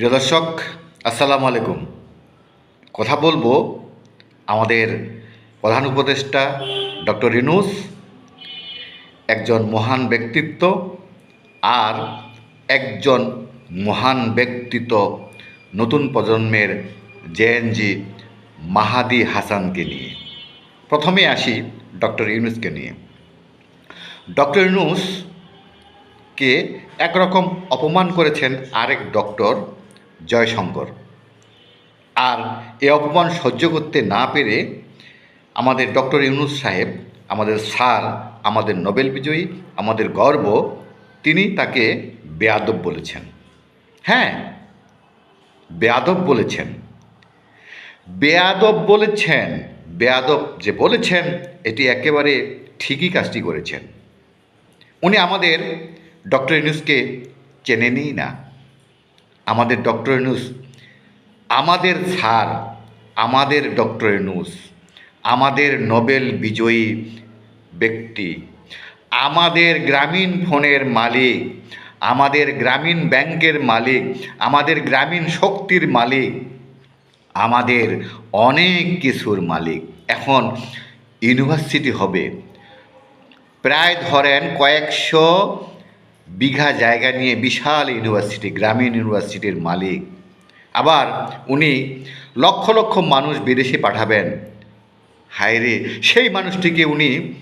প্রিয় দর্শক, আসসালামু আলাইকুম। কথা বলব আমাদের প্রধান উপদেষ্টা ডক্টর ইনুস একজন মহান ব্যক্তিত্ব আর একজন মহান ব্যক্তিত্ব নতুন প্রজন্মের জেএনজি মাহাদি হাসানকে নিয়ে। প্রথমে আসি ডক্টর ইউনুসকে নিয়ে। ডক্টর ইউনুস কে একরকম অপমান করেছেন আরেক ডক্টর জয়শঙ্কর। আর এ অপমান সহ্য করতে না পেরে আমাদের ডক্টর ইউনুস সাহেব, আমাদের স্যার, আমাদের নোবেল বিজয়ী, আমাদের গর্ব, তিনি তাকে বেয়াদব বলেছেন। হ্যাঁ বেয়াদব বলেছেন। বেয়াদব বলেছেন, বেয়াদব যে বলেছেন, এটি একেবারে ঠিকই কাজটি করেছেন। উনি আমাদের ডক্টর ইনুসকে চেনেনই না। আমাদের ডক্টর ইনুস আমাদের স্যার, আমাদের ডক্টর ইনুস আমাদের নোবেল বিজয়ী ব্যক্তি, আমাদের গ্রামীণ ফোনের মালিক, আমাদের গ্রামীণ ব্যাংকের মালিক, আমাদের গ্রামীণ শক্তির মালিক, আমাদের অনেক কিছুর মালিক। এখন ইউনিভার্সিটি হবে। প্রায় ধরেন কয়েকশো বিঘা জায়গা নিয়ে বিশাল ইউনিভার্সিটি, গ্রামীণ ইউনিভার্সিটির মালিক। আবার উনি লক্ষ লক্ষ মানুষ বিদেশে পাঠাবেন। হায়রে, সেই মানুষটিকে উনি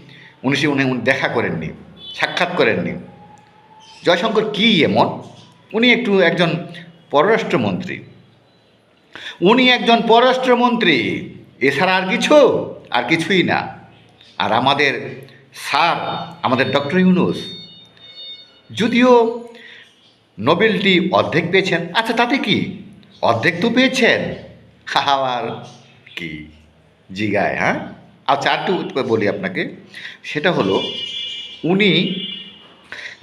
উনি সে উনি উনি দেখা করেননি, সাক্ষাৎ করেননি। জয়শঙ্কর কী এমন? উনি একটু একজন পররাষ্ট্রমন্ত্রী। উনি একজন পররাষ্ট্রমন্ত্রী। এছাড়া আর কিছু, আর কিছুই না। আর আমাদের স্যার, আমাদের ডক্টর ইউনুস যদিও নোবেলটি অর্ধেক পেয়েছেন। আচ্ছা তাতে কি? অর্ধেক তো পেয়েছেন। আবার কি? জিগায় হ্যাঁ? আচ্ছা উত্তর বলি আপনাকে। সেটা হলো, উনি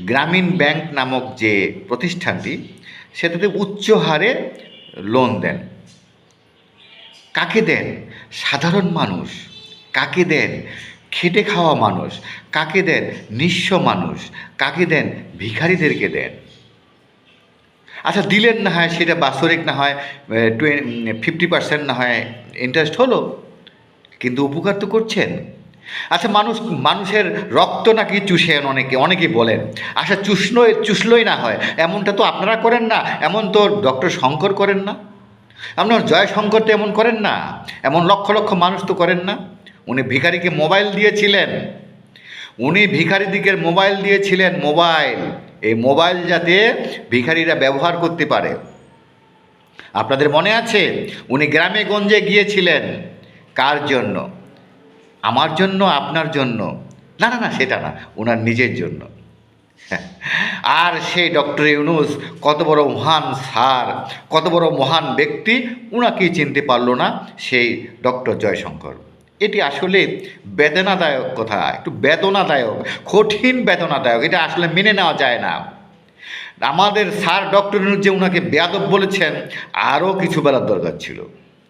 গ্রামীণ ব্যাংক নামক যে প্রতিষ্ঠানটি, সেটাতে উচ্চ হারে লোন দেন। কাকে দেন? সাধারণ মানুষ। কাকে দেন? খেটে খাওয়া মানুষ, কাকে দেন নিঃস্ব মানুষ, কাকে দেন ভিখারিদেরকে দেন? আচ্ছা দিলেন না হয় সেটা বাৎসরিক না হয় ফিফটি পার্সেন্ট না হয় ইন্টারেস্ট হলো, কিন্তু উপকার তো করছেন। আচ্ছা মানুষ, মানুষের রক্ত নাকি চুষেন অনেকে অনেকে বলেন। আচ্ছা চুষলোই চুষলোই না হয়, এমনটা তো আপনারা করেন না, এমন তো ডক্টর শঙ্কর করেন না। আপনার জয়শঙ্কর তো এমন করেন না, এমন লক্ষ লক্ষ মানুষ তো করেন না। উনি ভিখারিকে মোবাইল দিয়েছিলেন। উনি ভিখারিদিকের মোবাইল দিয়েছিলেন, মোবাইল। এই মোবাইল যাতে ভিখারিরা ব্যবহার করতে পারে। আপনাদের মনে আছে? উনি গ্রামে গঞ্জে গিয়েছিলেন। কার জন্য? আমার জন্য, আপনার জন্য? না না না, সেটা না ওনার নিজের জন্য। আর সেই ডক্টর ইউনুস কত বড় মহান স্যার, কত বড় মহান ব্যক্তি ওনাকেই চিনতে পারল না সেই ডক্টর জয়শঙ্কর। এটি আসলে বেদনাদায়ক কথা, একটু বেদনাদায়ক, কঠিন বেদনাদায়ক, এটা আসলে মেনে নেওয়া যায় না। আমাদের স্যার ডক্টর ইউনুস যে ওনাকে বেয়াদব বলেছেন, আরও কিছু বেলার দরকার ছিল।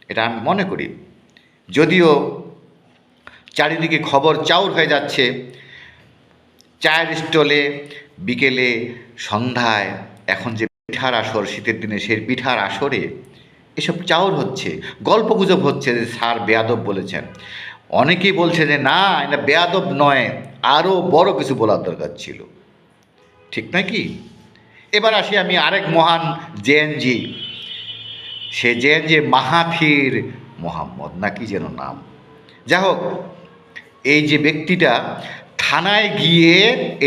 এটা আমি মনে করি। যদিও চারিদিকে খবর চাউর হয়ে যাচ্ছে চায়ের স্টলে বিকেলে, সন্ধ্যায় এখন যে পিঠার আসর, শীতের দিনে সেই পিঠার আসরে এসব চাউর হচ্ছে গল্পগুজব হচ্ছে যে স্যার বেয়াদব বলেছেন। অনেকেই বলছে যে না, এটা বেয়াদব নয় আরও বড় কিছু বলার দরকার ছিল। ঠিক নাকি এবার আসি আমি আরেক মহান জেএনজি সে জেএনজি মাহাথির মোহাম্মদ, নাকি যেন নাম। যাই হোক, এই যে ব্যক্তিটা থানায় গিয়ে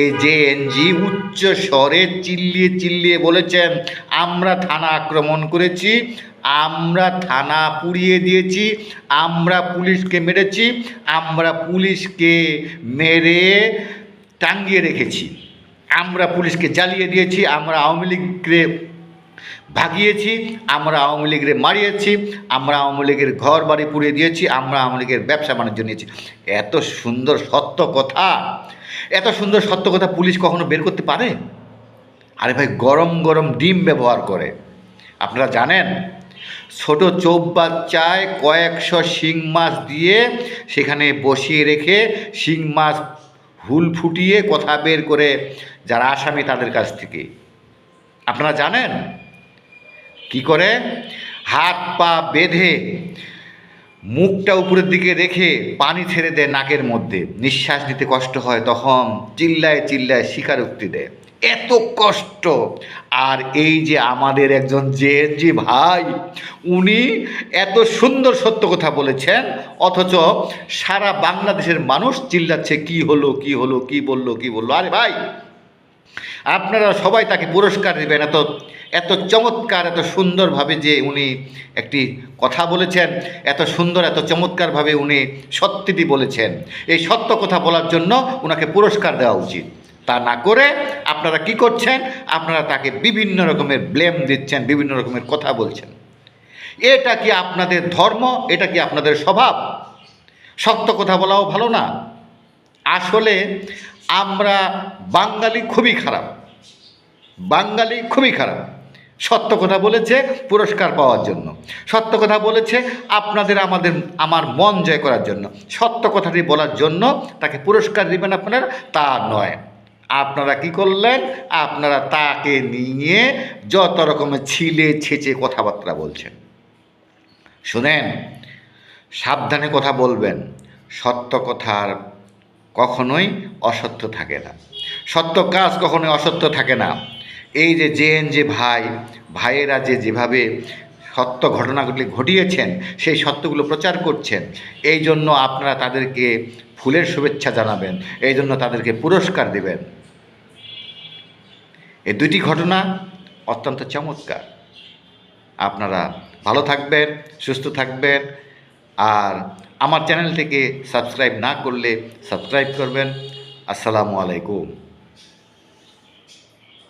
এই যে এনজি উচ্চ স্বরে চিল্লিয়ে চিল্লিয়ে বলেছেন, আমরা থানা আক্রমণ করেছি, আমরা থানা পুড়িয়ে দিয়েছি, আমরা পুলিশকে মেরেছি, আমরা পুলিশকে মেরে টাঙ্গিয়ে রেখেছি, আমরা পুলিশকে জ্বালিয়ে দিয়েছি, আমরা আওয়ামী লীগকে ভাগিয়েছি, আমরা আওয়ামী লীগের মারিয়েছি, আমরা আওয়ামী লীগের ঘর বাড়ি পুড়িয়ে দিয়েছি, আমরা আওয়ামী লীগের ব্যবসা বাণিজ্য নিয়েছি। এত সুন্দর সত্য কথা। এত সুন্দর সত্য কথা পুলিশ কখনো বের করতে পারে? আরে ভাই, গরম গরম ডিম ব্যবহার করে। আপনারা জানেন, ছোট চৌবাচ্চায় কয়েকশো শিং মাছ দিয়ে সেখানে বসিয়ে রেখে শিং মাছ হুল ফুটিয়ে কথা বের করে যারা আসামি তাদের কাছ থেকে। আপনারা জানেন? কি করে? হাত পা বেঁধে মুখটা উপরের দিকে রেখে পানি ছেড়ে দেয় নাকের মধ্যে। নিঃশ্বাস নিতে কষ্ট হয়, তখন চিল্লায় চিল্লায় স্বীকারোক্তি দেয়। এত কষ্ট! আর এই যে আমাদের একজন যে জি ভাই, উনি এত সুন্দর সত্য কথা বলেছেন, অথচ সারা বাংলাদেশের মানুষ চিল্লাচ্ছে, কি হলো কি হলো, কি বলল কি বলল? আরে ভাই আপনারা সবাই তাকে পুরস্কার দেবেন। এত এত চমৎকার, এত সুন্দরভাবে যে উনি একটি কথা বলেছেন, এত সুন্দর, এত চমৎকারভাবে উনি সত্যিটি বলেছেন। এই সত্য কথা বলার জন্য ওনাকে পুরস্কার দেওয়া উচিত। তা না করে আপনারা কি করছেন? আপনারা তাকে বিভিন্ন রকমের ব্লেম দিচ্ছেন, বিভিন্ন রকমের কথা বলছেন। এটা কি আপনাদের ধর্ম? এটা কি আপনাদের স্বভাব? সত্য কথা বলাও ভালো না। আসলে আমরা বাঙালি খুবই খারাপ। বাঙালি খুবই খারাপ। সত্য কথা বলেছে, পুরস্কার পাওয়ার জন্য। সত্য কথা বলেছে, আপনাদের আমাদের, আমার মন জয় করার জন্য। সত্য কথাটি বলার জন্য তাকে পুরস্কার দিবেন আপনার, তা নয়। আপনারা কি করলেন? আপনারা তাকে নিয়ে যত রকমের ছিলে ছেঁচে কথাবার্তা বলছেন। শুনেন, সাবধানে কথা বলবেন। সত্য কথার কখনোই অসত্য থাকে না। সত্য কাজ কখনোই অসত্য থাকে না। এই যে জেন, যে ভাই, ভাইয়েরা যে যেভাবে সত্য ঘটনাগুলি ঘটিয়েছেন, সেই সত্যগুলো প্রচার করছেন, এই জন্য আপনারা তাদেরকে ফুলের শুভেচ্ছা জানাবেন, এই জন্য তাদেরকে পুরস্কার দেবেন। এই দুটি ঘটনা অত্যন্ত চমৎকার। আপনারা ভালো থাকবেন, সুস্থ থাকবেন, আর আমার চ্যানেলটিকে সাবস্ক্রাইব না করলে সাবস্ক্রাইব করবেন। আসসালামু আলাইকুম।